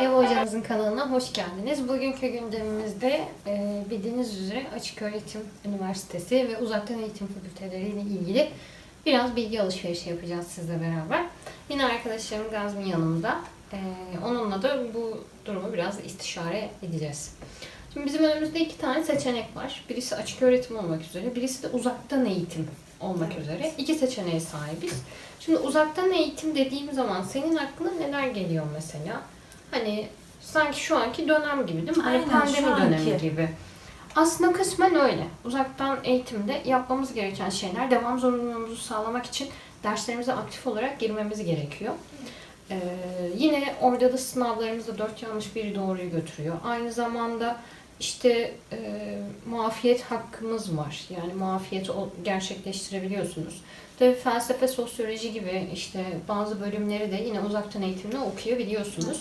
Ev Hocamızın kanalına hoş geldiniz. Bugünkü gündemimizde e, bildiğiniz üzere Açık Öğretim Üniversitesi ve Uzaktan Eğitim Fakülteleri ile ilgili biraz bilgi alışverişi yapacağız sizle beraber. Yine arkadaşlarım Gazmin yanımda. E, onunla da bu durumu biraz istişare edeceğiz. Şimdi bizim önümüzde iki tane seçenek var. Birisi açık öğretim olmak üzere, birisi de uzaktan eğitim olmak Evet. üzere. İki seçeneğe sahibiz. Şimdi uzaktan eğitim dediğim zaman senin aklına neler geliyor mesela? Hani sanki şu anki dönem gibi değil mi? Hani Aynen, pandemi şu dönemi anki. gibi. Aslında kısmen öyle. Uzaktan eğitimde yapmamız gereken şeyler devam zorunluluğumuzu sağlamak için derslerimize aktif olarak girmemiz gerekiyor. Ee, yine orada da sınavlarımızda dört yanlış bir doğruyu götürüyor. Aynı zamanda işte e, muafiyet hakkımız var. Yani muafiyeti gerçekleştirebiliyorsunuz. Tabii felsefe, sosyoloji gibi işte bazı bölümleri de yine uzaktan eğitimle okuyabiliyorsunuz.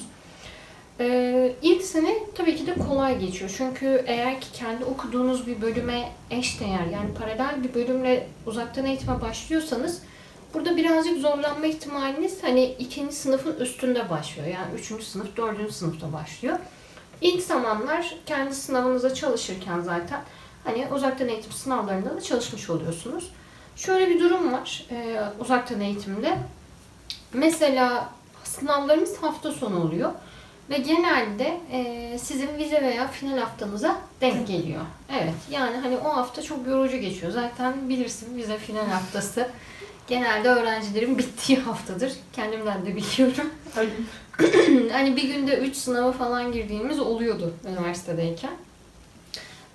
Ee, ilk sene tabii ki de kolay geçiyor. Çünkü eğer ki kendi okuduğunuz bir bölüme eşdeğer yani paralel bir bölümle uzaktan eğitime başlıyorsanız burada birazcık zorlanma ihtimaliniz hani ikinci sınıfın üstünde başlıyor. Yani üçüncü sınıf, dördüncü sınıfta başlıyor. İlk zamanlar kendi sınavınıza çalışırken zaten hani uzaktan eğitim sınavlarında da çalışmış oluyorsunuz. Şöyle bir durum var e, uzaktan eğitimde. Mesela sınavlarımız hafta sonu oluyor. Ve genelde e, sizin vize veya final haftanıza denk geliyor. Evet yani hani o hafta çok yorucu geçiyor. Zaten bilirsin vize final haftası genelde öğrencilerin bittiği haftadır. Kendimden de biliyorum. hani bir günde 3 sınava falan girdiğimiz oluyordu üniversitedeyken.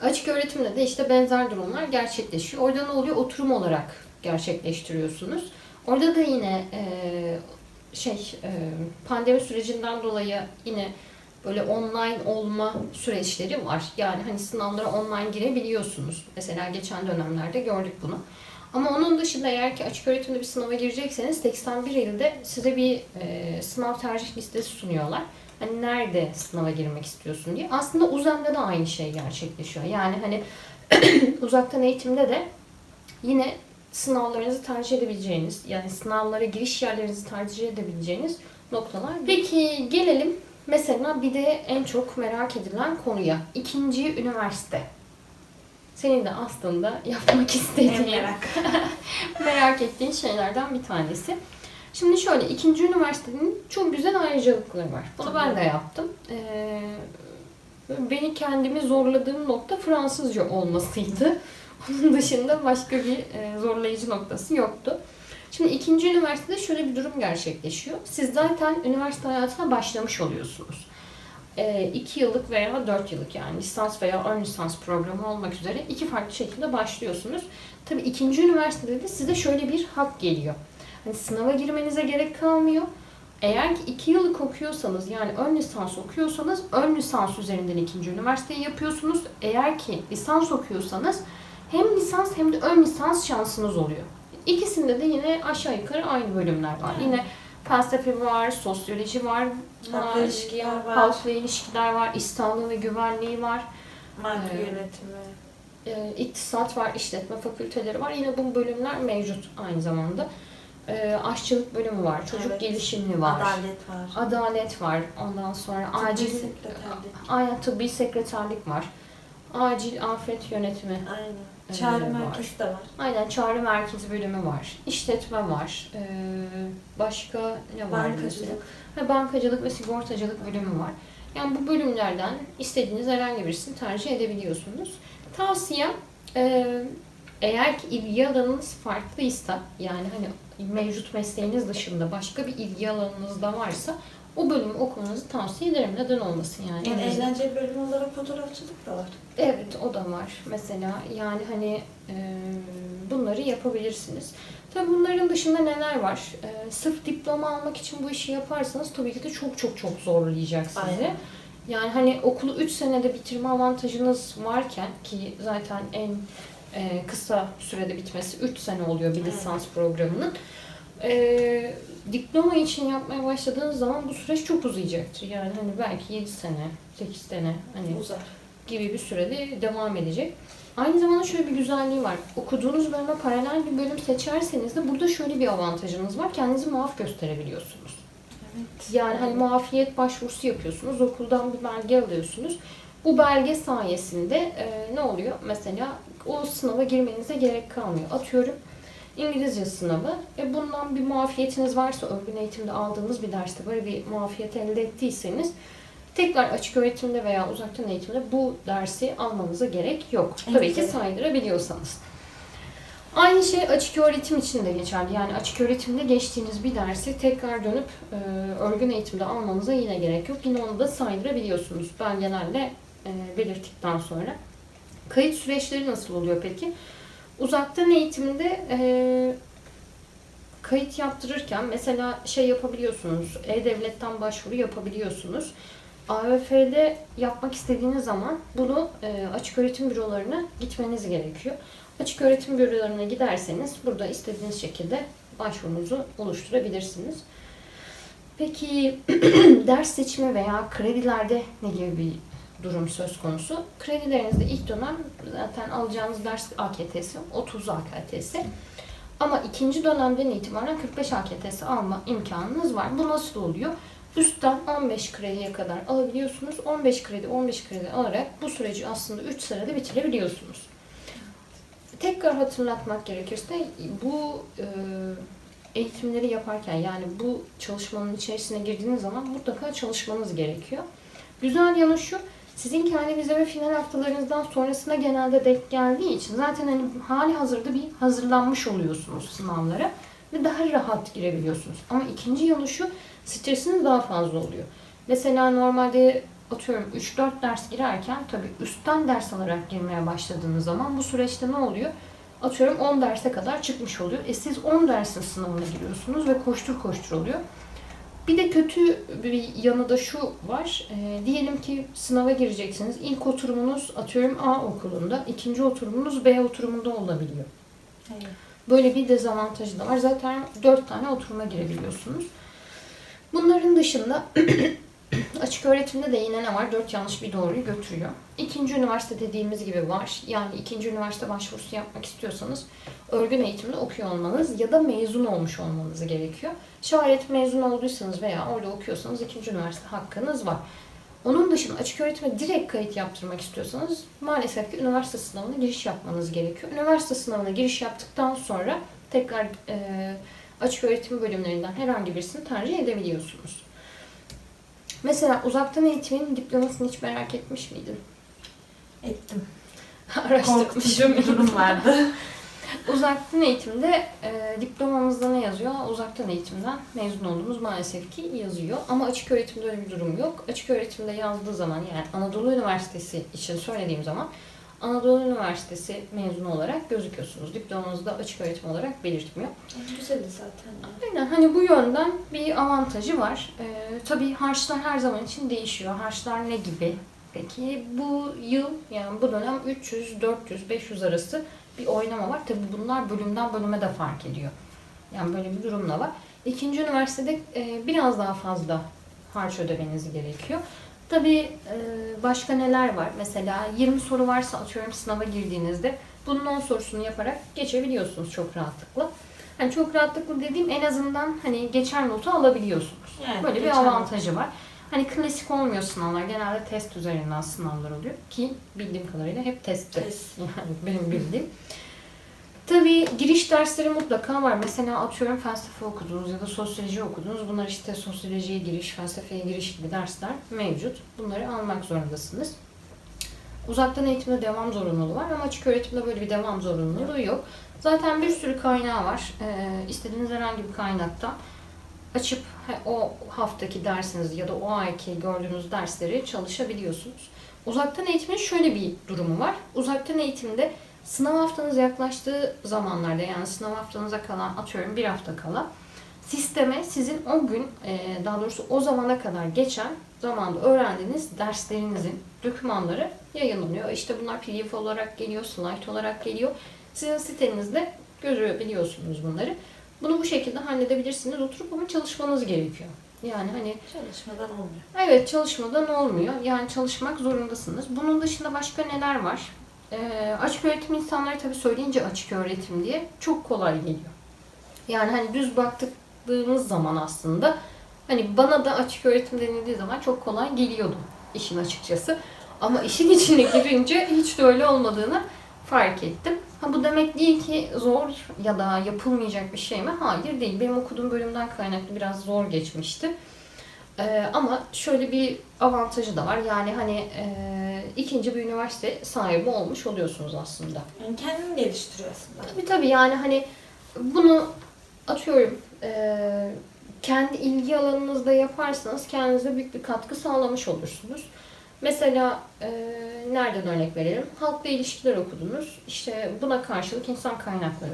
Açık öğretimde de işte benzer durumlar gerçekleşiyor. Orada ne oluyor? Oturum olarak gerçekleştiriyorsunuz. Orada da yine e, şey e, pandemi sürecinden dolayı yine böyle online olma süreçleri var. Yani hani sınavlara online girebiliyorsunuz. Mesela geçen dönemlerde gördük bunu. Ama onun dışında eğer ki açık öğretimde bir sınava girecekseniz 81 ilde size bir e, sınav tercih listesi sunuyorlar. Hani nerede sınava girmek istiyorsun diye. Aslında UZEM'de de aynı şey gerçekleşiyor. Yani hani uzaktan eğitimde de yine sınavlarınızı tercih edebileceğiniz, yani sınavlara giriş yerlerinizi tercih edebileceğiniz noktalar. Peki gelelim mesela bir de en çok merak edilen konuya. İkinci üniversite. Senin de aslında yapmak istediğin, merak. merak ettiğin şeylerden bir tanesi. Şimdi şöyle, ikinci üniversitenin çok güzel ayrıcalıkları var. Bunu ben de yaptım. Ee, beni kendimi zorladığım nokta Fransızca olmasıydı. Onun dışında başka bir e, zorlayıcı noktası yoktu. Şimdi ikinci üniversitede şöyle bir durum gerçekleşiyor. Siz zaten üniversite hayatına başlamış oluyorsunuz. E, iki yıllık veya dört yıllık yani lisans veya ön lisans programı olmak üzere iki farklı şekilde başlıyorsunuz. Tabii ikinci üniversitede de size şöyle bir hak geliyor. Hani sınava girmenize gerek kalmıyor. Eğer ki iki yıllık okuyorsanız yani ön lisans okuyorsanız ön lisans üzerinden ikinci üniversiteyi yapıyorsunuz. Eğer ki lisans okuyorsanız hem lisans hem de ön lisans şansınız oluyor. İkisinde de yine aşağı yukarı aynı bölümler var. Evet. Yine felsefe var, sosyoloji var, Halkla ilişkiler var. halkla ilişkiler var, sağlığı ve güvenliği var, Marka Evet. yönetimi. e, iktisat var, işletme fakülteleri var. Yine bu bölümler mevcut aynı zamanda. E, aşçılık bölümü var, çocuk Evet. gelişimi var, Adalet var. adalet var, ondan sonra Tıbbi acil sekreterlik. Aynen tıbbi sekreterlik var. Acil afet yönetimi. Aynen. Ee, Çağrı merkezi de var. Aynen çağrı merkezi bölümü var. İşletme var. Ee, başka ne var? Bankacılık. Ha, bankacılık ve sigortacılık bölümü var. Yani bu bölümlerden istediğiniz herhangi birisini tercih edebiliyorsunuz. Tavsiyem e, eğer ki ilgi alanınız farklıysa yani hani mevcut mesleğiniz dışında başka bir ilgi alanınız da varsa o bölümü okumanızı tavsiye ederim. Neden olmasın yani? Yani En azından- eğlenceli bölüm olarak fotoğrafçılık da var. Evet o da var mesela yani hani e, bunları yapabilirsiniz. Tabii bunların dışında neler var? E, sırf diploma almak için bu işi yaparsanız tabii ki de çok çok çok zorlayacak sizi. Aynen. Yani hani okulu 3 senede bitirme avantajınız varken ki zaten en e, kısa sürede bitmesi 3 sene oluyor bir lisans programının. E, diploma için yapmaya başladığınız zaman bu süreç çok uzayacaktır. Yani hani belki 7 sene, 8 sene hani Uzar. gibi bir sürede devam edecek. Aynı zamanda şöyle bir güzelliği var. Okuduğunuz bölüme paralel bir bölüm seçerseniz de burada şöyle bir avantajınız var. Kendinizi muaf gösterebiliyorsunuz. Evet. Yani hani muafiyet başvurusu yapıyorsunuz, okuldan bir belge alıyorsunuz. Bu belge sayesinde e, ne oluyor? Mesela o sınava girmenize gerek kalmıyor. Atıyorum İngilizce sınavı. E, bundan bir muafiyetiniz varsa, örgün eğitimde aldığınız bir derste böyle bir muafiyet elde ettiyseniz tekrar açık öğretimde veya uzaktan eğitimde bu dersi almanıza gerek yok. En Tabii ki saydırabiliyorsanız. Aynı şey açık öğretim için de geçerli. Yani açık öğretimde geçtiğiniz bir dersi tekrar dönüp e, örgün eğitimde almanıza yine gerek yok. Yine onu da saydırabiliyorsunuz belgelerle e, belirttikten sonra. Kayıt süreçleri nasıl oluyor peki? Uzaktan eğitimde e, kayıt yaptırırken mesela şey yapabiliyorsunuz, E-Devlet'ten başvuru yapabiliyorsunuz. AVF'de yapmak istediğiniz zaman bunu e, açık öğretim bürolarına gitmeniz gerekiyor. Açık öğretim bürolarına giderseniz burada istediğiniz şekilde başvurunuzu oluşturabilirsiniz. Peki ders seçimi veya kredilerde ne gibi bir durum söz konusu? Kredilerinizde ilk dönem zaten alacağınız ders AKT'si 30 AKT'si. Ama ikinci dönemden itibaren 45 AKT'si alma imkanınız var. Bu nasıl oluyor? Üstten 15 krediye kadar alabiliyorsunuz. 15 kredi 15 kredi alarak bu süreci aslında 3 sırada bitirebiliyorsunuz. Tekrar hatırlatmak gerekirse bu e, eğitimleri yaparken yani bu çalışmanın içerisine girdiğiniz zaman mutlaka çalışmanız gerekiyor. Güzel yanı şu, sizin kendi vize ve final haftalarınızdan sonrasına genelde denk geldiği için zaten hani hali hazırda bir hazırlanmış oluyorsunuz sınavlara ve daha rahat girebiliyorsunuz. Ama ikinci yanı şu, stresiniz daha fazla oluyor. Mesela normalde atıyorum 3-4 ders girerken tabii üstten ders alarak girmeye başladığınız zaman bu süreçte ne oluyor? Atıyorum 10 derse kadar çıkmış oluyor. E siz 10 dersin sınavına giriyorsunuz ve koştur koştur oluyor. Bir de kötü bir yanı da şu var. E, diyelim ki sınava gireceksiniz. İlk oturumunuz atıyorum A okulunda, ikinci oturumunuz B oturumunda olabiliyor. Evet. Böyle bir dezavantajı da var. Zaten 4 tane oturuma girebiliyorsunuz. Bunların dışında açık öğretimde de yine ne var? 4 yanlış bir doğruyu götürüyor. İkinci üniversite dediğimiz gibi var. Yani ikinci üniversite başvurusu yapmak istiyorsanız örgün eğitimde okuyor olmanız ya da mezun olmuş olmanız gerekiyor. Şayet mezun olduysanız veya orada okuyorsanız ikinci üniversite hakkınız var. Onun dışında açık öğretime direkt kayıt yaptırmak istiyorsanız maalesef ki üniversite sınavına giriş yapmanız gerekiyor. Üniversite sınavına giriş yaptıktan sonra tekrar e, açık öğretim bölümlerinden herhangi birisini tercih edebiliyorsunuz. Mesela uzaktan eğitimin diplomasını hiç merak etmiş miydin? Ettim. Araştırmışım. Bir durum vardı. Uzaktan eğitimde e, diplomamızda ne yazıyor? Uzaktan eğitimden mezun olduğumuz maalesef ki yazıyor. Ama açık öğretimde öyle bir durum yok. Açık öğretimde yazdığı zaman yani Anadolu Üniversitesi için söylediğim zaman Anadolu Üniversitesi mezunu olarak gözüküyorsunuz. Diplomanızda açık öğretim olarak belirtmiyor. En güzeli zaten. Aynen hani bu yönden bir avantajı var. Ee, tabii harçlar her zaman için değişiyor. Harçlar ne gibi? Peki bu yıl yani bu dönem 300, 400, 500 arası bir oynama var. Tabii bunlar bölümden bölüme de fark ediyor. Yani böyle bir durum da var. İkinci üniversitede e, biraz daha fazla harç ödemeniz gerekiyor. Tabii e, başka neler var? Mesela 20 soru varsa atıyorum sınava girdiğinizde bunun 10 sorusunu yaparak geçebiliyorsunuz çok rahatlıkla. Hani çok rahatlıkla dediğim en azından hani geçer notu alabiliyorsunuz. Yani Böyle bir avantajı var. Hani klasik olmuyor sınavlar. Genelde test üzerinden sınavlar oluyor. Ki bildiğim kadarıyla hep testte. Test. Yani benim bildiğim. Tabii giriş dersleri mutlaka var. Mesela atıyorum felsefe okudunuz ya da sosyoloji okudunuz. Bunlar işte sosyolojiye giriş, felsefeye giriş gibi dersler mevcut. Bunları almak zorundasınız. Uzaktan eğitimde devam zorunluluğu var ama açık öğretimde böyle bir devam zorunluluğu yok. Zaten bir sürü kaynağı var. Ee, istediğiniz herhangi bir kaynaktan açıp o haftaki dersinizi ya da o ayki gördüğünüz dersleri çalışabiliyorsunuz. Uzaktan eğitimin şöyle bir durumu var. Uzaktan eğitimde sınav haftanız yaklaştığı zamanlarda yani sınav haftanıza kalan atıyorum bir hafta kala sisteme sizin o gün e, daha doğrusu o zamana kadar geçen zamanda öğrendiğiniz derslerinizin dokümanları yayınlanıyor. İşte bunlar pdf olarak geliyor, slide olarak geliyor. Sizin sitenizde görebiliyorsunuz bunları. Bunu bu şekilde halledebilirsiniz. Oturup ama çalışmanız gerekiyor. Yani hani Çalışmadan olmuyor. Evet çalışmadan olmuyor. Yani çalışmak zorundasınız. Bunun dışında başka neler var? Ee, açık öğretim insanları tabii söyleyince açık öğretim diye çok kolay geliyor. Yani hani düz baktığımız zaman aslında Hani bana da açık öğretim denildiği zaman çok kolay geliyordu işin açıkçası. Ama işin içine girince hiç de öyle olmadığını fark ettim. Ha bu demek değil ki zor ya da yapılmayacak bir şey mi? Hayır değil. Benim okuduğum bölümden kaynaklı biraz zor geçmişti. Ee, ama şöyle bir avantajı da var. Yani hani e, ikinci bir üniversite sahibi olmuş oluyorsunuz aslında. Yani kendini geliştiriyor aslında. Tabii tabii yani hani bunu atıyorum eee, kendi ilgi alanınızda yaparsanız kendinize büyük bir katkı sağlamış olursunuz. Mesela eee, nereden örnek verelim? Halkla ilişkiler okudunuz. İşte buna karşılık insan kaynakları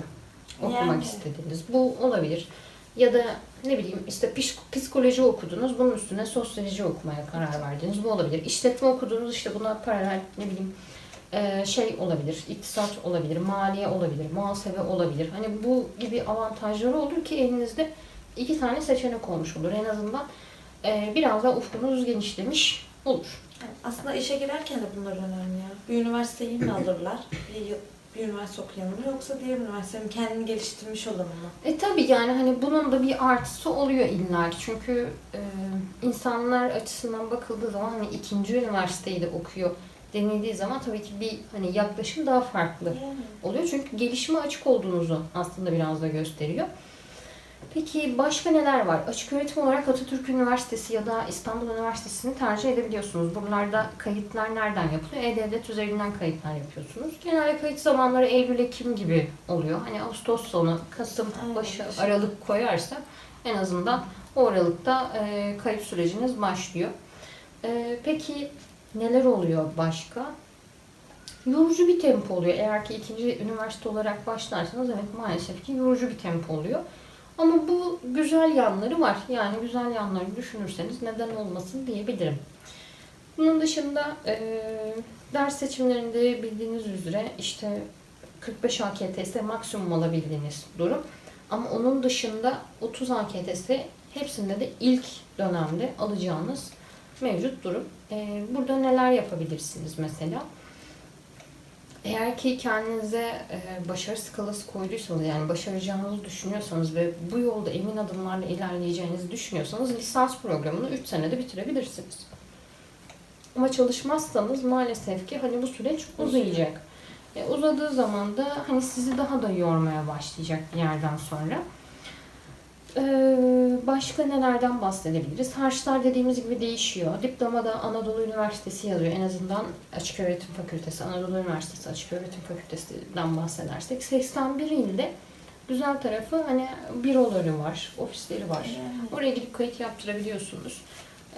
okumak Yani. istediniz. Bu olabilir. Ya da ne bileyim işte psik- psikoloji okudunuz. Bunun üstüne sosyoloji okumaya karar verdiniz. Bu olabilir. İşletme okudunuz. işte buna paralel ne bileyim ee, şey olabilir, iktisat olabilir, maliye olabilir, muhasebe olabilir. Hani bu gibi avantajları olur ki elinizde iki tane seçenek olmuş olur. En azından e, biraz daha ufkunuz genişlemiş olur. Aslında işe girerken de bunlar önemli ya. Bir üniversiteyi mi alırlar? Bir, üniversite okuyanı mı yoksa diğer üniversitenin kendini geliştirmiş olanı mı? E tabi yani hani bunun da bir artısı oluyor illa ki. Çünkü e, insanlar açısından bakıldığı zaman hani ikinci üniversiteyi de okuyor denildiği zaman tabii ki bir hani yaklaşım daha farklı. Yani. oluyor. Çünkü gelişime açık olduğunuzu aslında biraz da gösteriyor. Peki başka neler var? Açık öğretim olarak Atatürk Üniversitesi ya da İstanbul Üniversitesi'ni tercih edebiliyorsunuz. Buralarda kayıtlar nereden yapılıyor? E-Devlet üzerinden kayıtlar yapıyorsunuz. Genelde kayıt zamanları Eylül-Ekim gibi oluyor. Hani Ağustos sonu, Kasım başı, Aralık koyarsak en azından o aralıkta e, kayıt süreciniz başlıyor. E, peki neler oluyor başka? yorucu bir tempo oluyor. Eğer ki ikinci üniversite olarak başlarsanız evet maalesef ki yorucu bir tempo oluyor. Ama bu güzel yanları var. Yani güzel yanlarını düşünürseniz neden olmasın diyebilirim. Bunun dışında e, ders seçimlerinde bildiğiniz üzere işte 45 AKTS maksimum alabildiğiniz durum. Ama onun dışında 30 AKTS hepsinde de ilk dönemde alacağınız mevcut durum. E, burada neler yapabilirsiniz mesela? Eğer ki kendinize e, başarı skalası koyduysanız yani başaracağınızı düşünüyorsanız ve bu yolda emin adımlarla ilerleyeceğinizi düşünüyorsanız lisans programını 3 senede bitirebilirsiniz. Ama çalışmazsanız maalesef ki hani bu süreç uzayacak. E, uzadığı zaman da hani sizi daha da yormaya başlayacak bir yerden sonra. Ee, başka nelerden bahsedebiliriz? Harçlar dediğimiz gibi değişiyor. Diplomada Anadolu Üniversitesi yazıyor. En azından Açık Öğretim Fakültesi, Anadolu Üniversitesi Açık Öğretim Fakültesi'den bahsedersek 81 ilde güzel tarafı hani büroları var, ofisleri var. Oraya gidip kayıt yaptırabiliyorsunuz.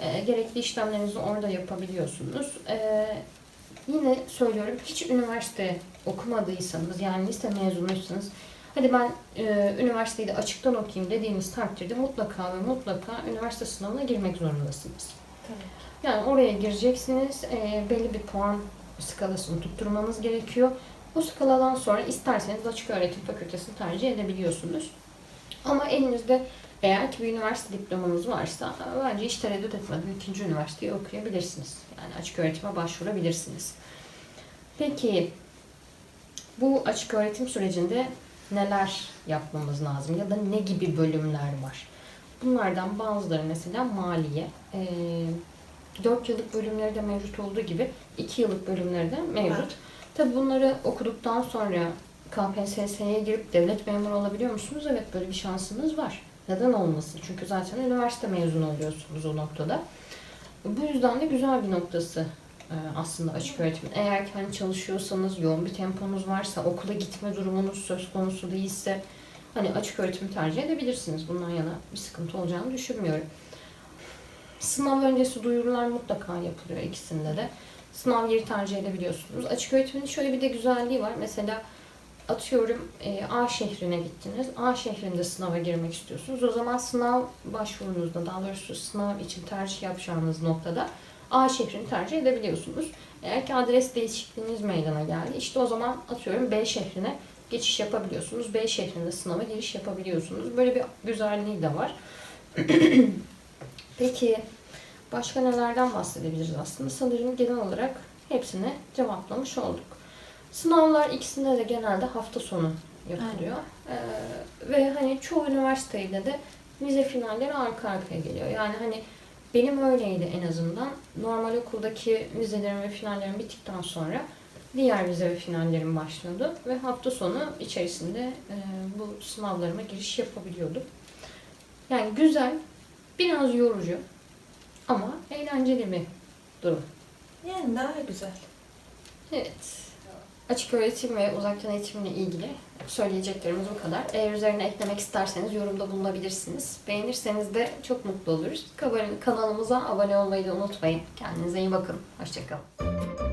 Ee, gerekli işlemlerinizi orada yapabiliyorsunuz. Ee, yine söylüyorum hiç üniversite okumadıysanız yani lise mezunuysanız hadi ben e, üniversiteyi de açıktan okuyayım dediğiniz takdirde mutlaka ve mutlaka üniversite sınavına girmek zorundasınız. Tabii. Yani oraya gireceksiniz. e, belli bir puan skalasını tutturmanız gerekiyor. O skaladan sonra isterseniz açık öğretim fakültesini tercih edebiliyorsunuz. Ama elinizde eğer ki bir üniversite diplomanız varsa bence hiç tereddüt etmeden ikinci üniversiteyi okuyabilirsiniz. Yani açık öğretime başvurabilirsiniz. Peki bu açık öğretim sürecinde neler yapmamız lazım ya da ne gibi bölümler var? Bunlardan bazıları mesela maliye. Ee, 4 yıllık bölümleri de mevcut olduğu gibi 2 yıllık bölümleri de mevcut. Evet. Tabi bunları okuduktan sonra KPSS'ye girip devlet memuru olabiliyor musunuz? Evet böyle bir şansınız var. Neden olmasın? Çünkü zaten üniversite mezunu oluyorsunuz o noktada. Bu yüzden de güzel bir noktası e, aslında açık öğretimin. Eğer ki hani çalışıyorsanız, yoğun bir temponuz varsa, okula gitme durumunuz söz konusu değilse hani açık öğretimi tercih edebilirsiniz. Bundan yana bir sıkıntı olacağını düşünmüyorum. Sınav öncesi duyurular mutlaka yapılıyor ikisinde de. Sınav yeri tercih edebiliyorsunuz. Açık öğretimin şöyle bir de güzelliği var. Mesela atıyorum e, A şehrine gittiniz. A şehrinde sınava girmek istiyorsunuz. O zaman sınav başvurunuzda daha doğrusu sınav için tercih yapacağınız noktada A şehrini tercih edebiliyorsunuz. Eğer ki adres değişikliğiniz meydana geldi işte o zaman atıyorum B şehrine geçiş yapabiliyorsunuz. B şehrinde sınava giriş yapabiliyorsunuz. Böyle bir güzelliği de var. Peki başka nelerden bahsedebiliriz aslında? Sanırım genel olarak hepsini cevaplamış olduk. Sınavlar ikisinde de genelde hafta sonu yapılıyor. Ee, ve hani çoğu üniversitede de vize finalleri arka arkaya geliyor. Yani hani benim öyleydi en azından. Normal okuldaki vizelerim ve finallerim bittikten sonra diğer vize ve finallerim başlıyordu. Ve hafta sonu içerisinde e, bu sınavlarıma giriş yapabiliyordum. Yani güzel, biraz yorucu ama eğlenceli bir durum. Yani daha güzel. Evet. Açık öğretim ve uzaktan eğitimle ilgili söyleyeceklerimiz bu kadar. Eğer üzerine eklemek isterseniz yorumda bulunabilirsiniz. Beğenirseniz de çok mutlu oluruz. Kanalımıza abone olmayı da unutmayın. Kendinize iyi bakın. Hoşçakalın.